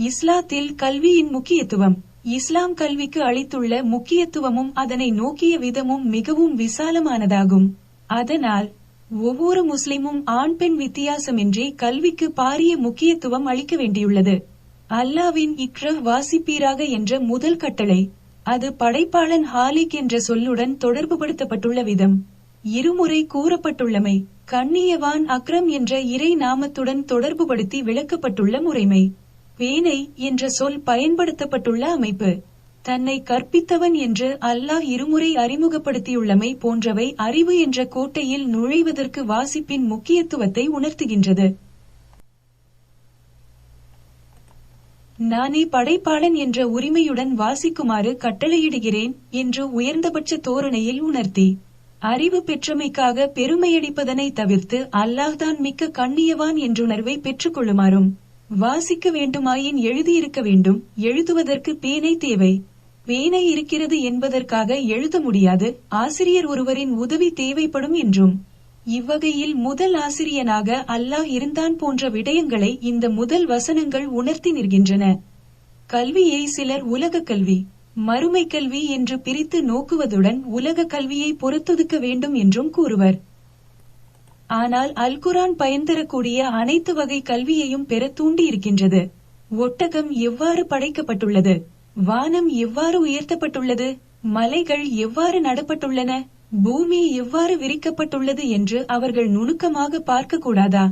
இஸ்லாத்தில் கல்வியின் முக்கியத்துவம். இஸ்லாம் கல்விக்கு அளித்துள்ள முக்கியத்துவமும் அதனை நோக்கிய விதமும் மிகவும் விசாலமானதாகும். அதனால் ஒவ்வொரு முஸ்லிமும் ஆண் பெண் வித்தியாசமின்றி கல்விக்கு பாரிய முக்கியத்துவம் அளிக்க வேண்டியுள்ளது. அல்லாவின் இக்ர வாசிப்பீராக என்ற முதல் கட்டளை அது படைப்பாளன் ஹாலிக் என்ற சொல்லுடன் தொடர்புபடுத்தப்பட்டுள்ள விதம். இருமுறை கூறப்பட்டுள்ளமை கண்ணியவான் அக்ரம் என்ற இறை நாமத்துடன் தொடர்புபடுத்தி விளக்கப்பட்டுள்ள முறைமை. பேனை என்ற சொல் பயன்படுத்தப்பட்டுள்ள அமைப்பு. தன்னை கற்பித்தவன் என்று அல்லாஹ் இருமுறை அறிமுகப்படுத்தியுள்ளமை போன்றவை அறிவு என்ற கோட்டையில் நுழைவதற்கு வாசிப்பின் முக்கியத்துவத்தை உணர்த்துகின்றது. நானே படைப்பாளன் என்ற உரிமையுடன் வாசிக்குமாறு கட்டளையிடுகிறேன் என்று உயர்ந்தபட்ச தோரணையில் உணர்த்தி அறிவு பெற்றமைக்காக பெருமையடிப்பதனை தவிர்த்து அல்லாஹ்தான் மிக்க கண்ணியவான் என்றுணர்வை பெற்றுக் கொள்ளுமாறும் வாசிக்க வேண்டுமாயின் எழுதியிருக்க வேண்டும். எழுதுவதற்கு பேனை தேவை. பேனை இருக்கிறது என்பதற்காக எழுத முடியாது. ஆசிரியர் ஒருவரின் உதவி தேவைப்படும் என்றும். இவ்வகையில் முதல் ஆசிரியனாக அல்லாஹ் இருந்தான் போன்ற விடயங்களை இந்த முதல் வசனங்கள் உணர்த்தி நிற்கின்றன. கல்வியை சிலர் உலக கல்வி. மறுமை கல்வி என்று பிரித்து நோக்குவதுடன் உலக கல்வியை பொறுத்தொதுக்க வேண்டும் என்றும் கூறுவர். ஆனால் அல்குரான் பயன்தரக்கூடிய அனைத்து வகை கல்வியையும் பெற தூண்டி இருக்கின்றது ஒட்டகம் எவ்வாறு படைக்கப்பட்டுள்ளது? வானம் எவ்வாறு உயர்த்தப்பட்டுள்ளது? மலைகள் எவ்வாறு நடப்பட்டுள்ளன? பூமி எவ்வாறு விரிக்கப்பட்டுள்ளது என்று அவர்கள் நுணுக்கமாக பார்க்க கூடாதா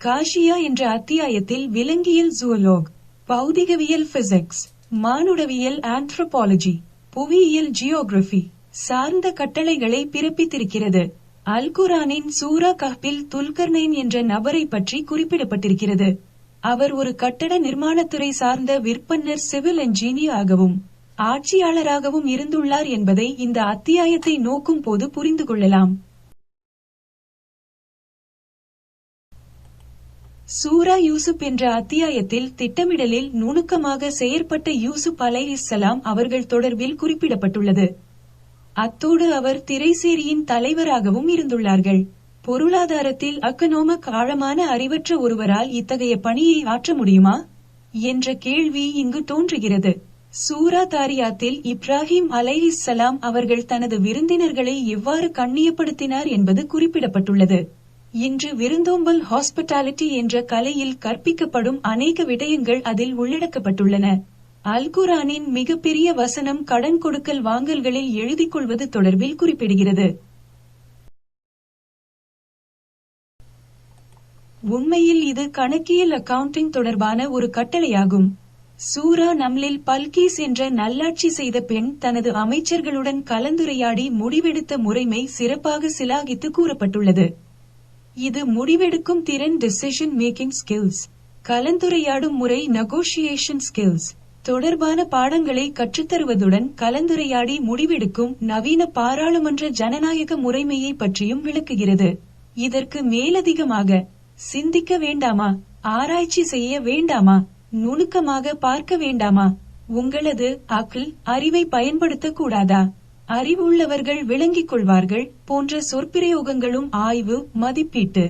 காஷியா என்ற அத்தியாயத்தில் விலங்கியல் ஜூலோக் பௌதிகவியல் பிசிக்ஸ் மானுடவியல் ஆந்த்ரோபாலஜி புவியியல் ஜியோகிராபி சார்ந்த கட்டளைகளை பிறப்பித்திருக்கிறது. அல் குரானின் சூரா கஹ்பில் துல்கர்னைன் என்ற நபரை பற்றி குறிப்பிடப்பட்டிருக்கிறது. அவர் ஒரு கட்டட நிர்மாணத்துறை சார்ந்த விற்பன்னர் சிவில் என்ஜினியர் ஆகவும் ஆட்சியாளராகவும் இருந்துள்ளார் என்பதை இந்த அத்தியாயத்தை நோக்கும் போது புரிந்து கொள்ளலாம். சூரா யூசுப் என்ற அத்தியாயத்தில் திட்டமிடலில் நுணுக்கமாக செயற்பட்ட யூசுப் அலை இஸ்லாம் அவர்கள் தொடர்பில் குறிப்பிடப்பட்டுள்ளது. அத்தோடு அவர் திரைசேரியின் தலைவராகவும் இருந்துள்ளார்கள். பொருளாதாரத்தில் அக்கனோமக் ஆழமான அறிவற்ற ஒருவரால் இத்தகைய பணியை ஆற்ற முடியுமா? என்ற கேள்வி இங்கு தோன்றுகிறது. சூரா தாரியாத்தில் இப்ராஹிம் அலைஹிஸ்ஸலாம் அவர்கள் தனது விருந்தினர்களை எவ்வாறு கண்ணியப்படுத்தினார் என்பது குறிப்பிடப்பட்டுள்ளது. இன்று விருந்தோம்பல் ஹாஸ்பிட்டாலிட்டி என்ற கலையில் கற்பிக்கப்படும் அநேக விடயங்கள் அதில் உள்ளடக்கப்பட்டுள்ளன. அல்குரானின் மிகப்பெரிய வசனம் கடன் கொடுக்கல் வாங்கல்களில் எழுதிக் கொள்வது தொடர்பில் குறிப்பிடுகிறது. உண்மையில் இது கணக்கியல் அக்கவுண்டிங் தொடர்பான ஒரு கட்டளையாகும். சூரா நம்லில் பல்கீஸ் என்ற நல்லாட்சி செய்த பெண் தனது அமைச்சர்களுடன் கலந்துரையாடி முடிவெடுத்த முறைமை சிறப்பாக சிலாகித்து கூறப்பட்டுள்ளது. இது முடிவெடுக்கும் திறன் டிசிஷன் மேக்கிங் ஸ்கில்ஸ் கலந்துரையாடும் முறை நெகோஷியேஷன் ஸ்கில்ஸ் தொடர்பான பாடங்களை கற்றுத்தருவதுடன் கலந்துரையாடி முடிவெடுக்கும் நவீன பாராளுமன்ற ஜனநாயக முறைமையை பற்றியும் விளக்குகிறது. இதற்கு மேலதிகமாக சிந்திக்க வேண்டாமா? ஆராய்ச்சி செய்ய வேண்டாமா? நுணுக்கமாக பார்க்க வேண்டாமா? உங்களது அக்கில் அறிவை பயன்படுத்தக்கூடாதா? அறிவுள்ளவர்கள் விளங்கிக் கொள்வார்கள் போன்ற சொற்பிரயோகங்களும் ஆய்வு மதிப்பீட்டு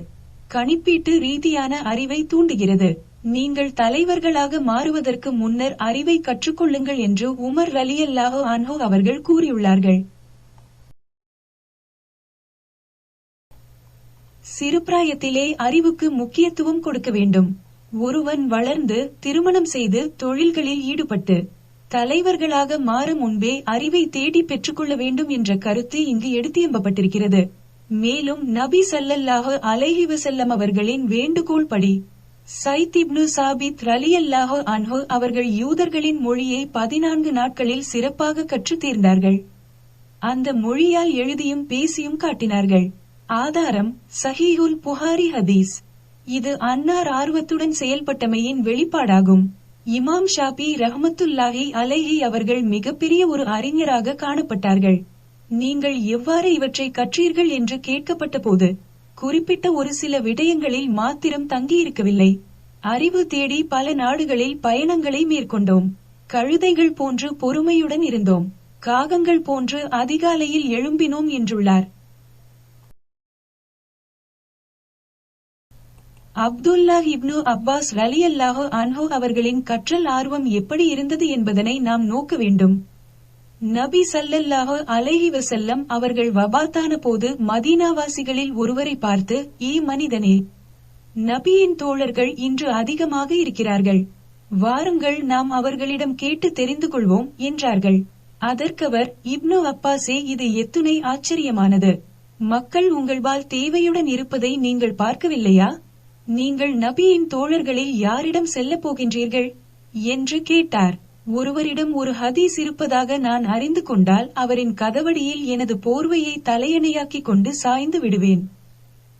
கணிப்பீட்டு ரீதியான அறிவை தூண்டுகிறது. நீங்கள் தலைவர்களாக மாறுவதற்கு முன்னர் அறிவை கற்றுக்கொள்ளுங்கள் என்று உமர் ரலியல்லாஹு அன்ஹோ அவர்கள் கூறியுள்ளார்கள். சிறுபிராயத்திலே அறிவுக்கு முக்கியத்துவம் கொடுக்க வேண்டும். ஒருவன் வளர்ந்து திருமணம் செய்து தொழில்களில் ஈடுபட்டு தலைவர்களாக மாறும் முன்பே அறிவை தேடி பெற்றுக்கொள்ள வேண்டும் என்ற கருத்து இங்கு எடுத்தியம்பப்பட்டிருக்கிறது. மேலும் நபி சல்லல்லாஹு அலைஹி வஸல்லம் அவர்களின் வேண்டுகோள் படி சைத் இப்னு சாபித் ரலியல்லாஹு அன்ஹு அவர்கள் யூதர்களின் மொழியை பதினான்கு நாட்களில் சிறப்பாக கற்றுத் தீர்ந்தார்கள். அந்த மொழியால் எழுதியும் பேசியும் காட்டினார்கள். ஆதாரம் சஹீஹுல் புகாரி ஹதீஸ். இது அன்னார் ஆர்வத்துடன் செயல்பட்டமையின் வெளிப்பாடாகும். இமாம் ஷாபி ரஹமத்துல்லாஹி அலைஹி அவர்கள் மிகப்பெரிய ஒரு அறிஞராக காணப்பட்டார்கள். நீங்கள் எவ்வாறு இவற்றை கற்றீர்கள் என்று கேட்கப்பட்ட போது குறிப்பிட்ட ஒரு சில விடயங்களில் மாத்திரம் தங்கியிருக்கவில்லை. அறிவு தேடி பல நாடுகளில் பயணங்களை மேற்கொண்டோம். கழுதைகள் போன்று பொறுமையுடன் இருந்தோம். காகங்கள் போன்று அதிகாலையில் எழும்பினோம் என்றுள்ளார். அப்துல்லா இப்னு அப்பாஸ் ரலியல்லாஹு அன்ஹோ அவர்களின் கற்றல் ஆர்வம் எப்படி இருந்தது என்பதனை நாம் நோக்க வேண்டும். நபி ஸல்லல்லாஹு அலைஹி வசல்லம் அவர்கள் வபாத்தான போது மதீனாவாசிகளில் ஒருவரை பார்த்து ஈ மனிதனே நபியின் தோழர்கள் இன்று அதிகமாக இருக்கிறார்கள். வாருங்கள் நாம் அவர்களிடம் கேட்டு தெரிந்து கொள்வோம் என்றார்கள். அதற்கவர் இப்னு அப்பாசே இது எத்துணை ஆச்சரியமானது. மக்கள் உங்கள்பால் தேவையுடன் இருப்பதை நீங்கள் பார்க்கவில்லையா? நீங்கள் நபியின் தோழர்களில் யாரிடம் செல்லப் போகின்றீர்கள்? என்று கேட்டார். ஒருவரிடம் ஒரு ஹதீஸ் இருப்பதாக நான் அறிந்து கொண்டால் அவரின் கதவடியில் எனது போர்வையை தலையணையாக்கிக் கொண்டு சாய்ந்து விடுவேன்.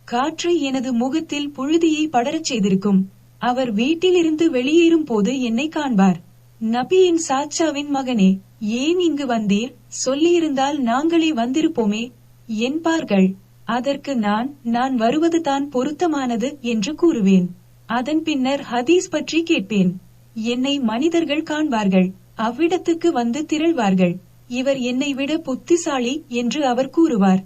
காற்று எனது முகத்தில் புழுதியை படரச் செய்திருக்கும். அவர் வீட்டிலிருந்து வெளியேறும் போது என்னை காண்பார். நபியின் சாச்சாவின் மகனே ஏன் இங்கு வந்தீர்? சொல்லியிருந்தால் நாங்களே வந்திருப்போமே என்பார்கள். அதற்கு நான் நான் வருவதுதான் பொருத்தமானது என்று கூறுவேன். அதன் பின்னர் ஹதீஸ் பற்றி கேட்பேன். என்னை மனிதர்கள் காண்பார்கள். அவ்விடத்துக்கு வந்து திரள்வார்கள். இவர் என்னை விட புத்திசாலி என்று அவர் கூறுவார்.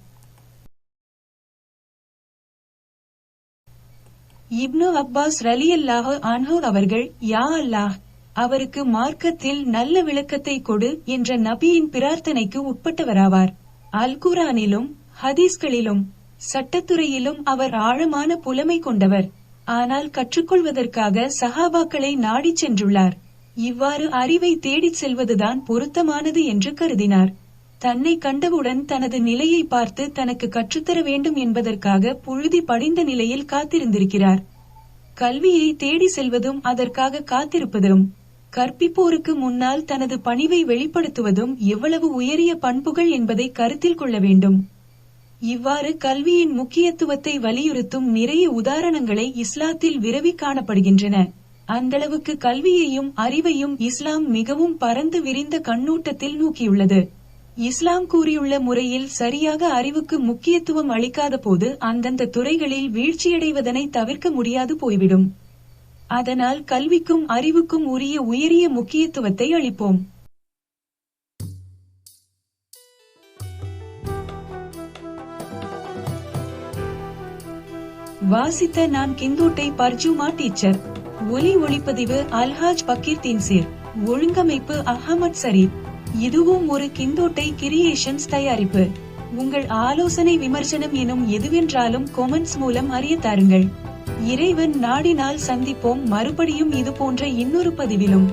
இப்னு அப்பாஸ் ரலியல்லாஹு அன்ஹு அவர்கள் யா அல்லாஹ் அவருக்கு மார்க்கத்தில் நல்ல விளக்கத்தை கொடு என்ற நபியின் பிரார்த்தனைக்கு உட்பட்டவராவார். அல் குரானிலும் ஹதீஸ்களிலும் சட்டத்துறையிலும் அவர் ஆழமான புலமை கொண்டவர். ஆனால் கற்றுக்கொள்வதற்காக சஹாபாக்களை நாடிச் சென்றுள்ளார். இவ்வாறு அறிவை தேடிச் செல்வதுதான் பொருத்தமானது என்று கருதினார். தன்னை கண்டவுடன் தனது நிலையை பார்த்து தனக்கு கற்றுத்தர வேண்டும் என்பதற்காக புழுதி படிந்த நிலையில் காத்திருந்திருக்கிறார். கல்வியை தேடி செல்வதும் அதற்காக காத்திருப்பதும் கற்பிப்போருக்கு முன்னால் தனது பணிவை வெளிப்படுத்துவதும் எவ்வளவு உயரிய பண்புகள் என்பதை கருத்தில் கொள்ள வேண்டும். இவ்வாறு கல்வியின் முக்கியத்துவத்தை வலியுறுத்தும் நிறைய உதாரணங்களை இஸ்லாத்தில் விரவி காணப்படுகின்றன. அந்தளவுக்கு கல்வியையும் அறிவையும் இஸ்லாம் மிகவும் பரந்து விரிந்த கண்ணோட்டத்தில் நோக்கியுள்ளது. இஸ்லாம் கூறியுள்ள முறையில் சரியாக அறிவுக்கு முக்கியத்துவம் அளிக்காத போது அந்தந்த துறைகளில் வீழ்ச்சியடைவதனை தவிர்க்க முடியாது போய்விடும். அதனால் கல்விக்கும் அறிவுக்கும் உரிய உயரிய முக்கியத்துவத்தை அளிப்போம். வாசித்த நான் கிந்தோட்டை பர்ஜுமா டீச்சர். ஒலி ஒளிப்பதிவு அல்ஹாஜ் பக்கீர்தீன் சேர். ஒழுங்கமைப்பு அஹமத் சரீப். இதுவும் ஒரு கிந்தோட்டை கிரியேஷன்ஸ் தயாரிப்பு. உங்கள் ஆலோசனை விமர்சனம் எனும் எதுவென்றாலும் கொமெண்ட்ஸ் மூலம் அறிய தாருங்கள். இறைவன் நாடினால் சந்திப்போம். மறுபடியும் இது போன்ற இன்னொரு பதிவிலும்.